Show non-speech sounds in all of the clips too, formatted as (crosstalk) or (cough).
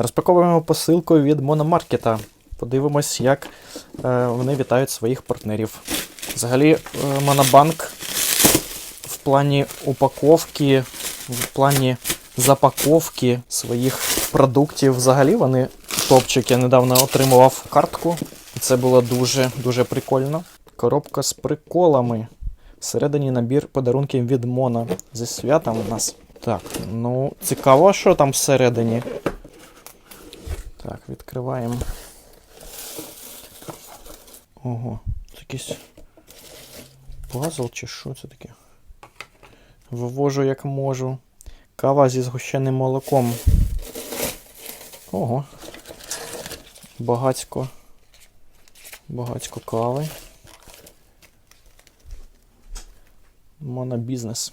Розпаковуємо посилку від Мономаркета. Подивимось, як е, вони вітають своїх партнерів. Взагалі, е, Монобанк в плані упаковки, в плані запаковки своїх продуктів. Взагалі вони топчик. Я недавно отримував картку. Це було дуже дуже прикольно. Коробка з приколами. Всередині набір подарунків від Мона. Зі святом у нас. Так, ну цікаво, що там всередині. Так, відкриваємо. Ого, це якийсь пазл чи що це таке? Вивожу як можу. Кава зі згущеним молоком. Ого. Багацько. Багацько кави. Монобізнес.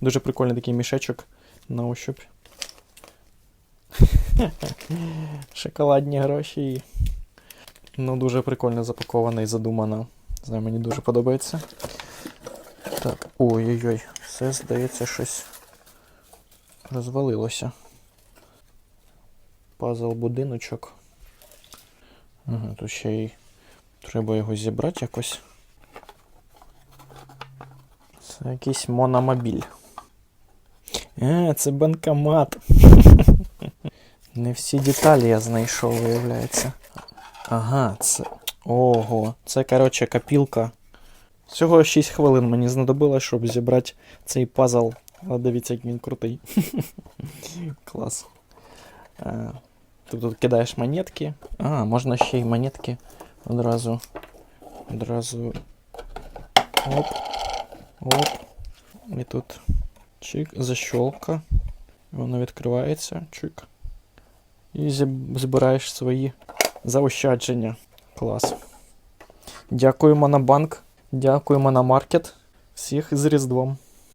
Дуже прикольний такий мішечок на ощупь. (laughs) Шоколадні гроші. Ну, дуже прикольно запаковано і задумано. Не знаю, мені дуже подобається. Так, ой-ой-ой, все, здається, щось розвалилося. Пазл будиночок. Ага, тут ще й треба його зібрати якось. Це якийсь мономобіль. А, це банкомат. (laughs) Не всі деталі я знайшов, виявляється. Ага, це. Ого, це, коротше, копілка. Всього 6 хвилин мені знадобилось, щоб зібрати цей пазл. Але дивіться, як він крутий. (laughs) Клас. А, ти тут кидаєш монетки. А, можна ще й монетки одразу. Одразу. Оп. Оп. І тут чик, защолка. Воно відкривається. Чик. І збираєш свої заощадження. Клас. Дякуємо на банк. Дякуємо на маркет. Всіх з Різдвом.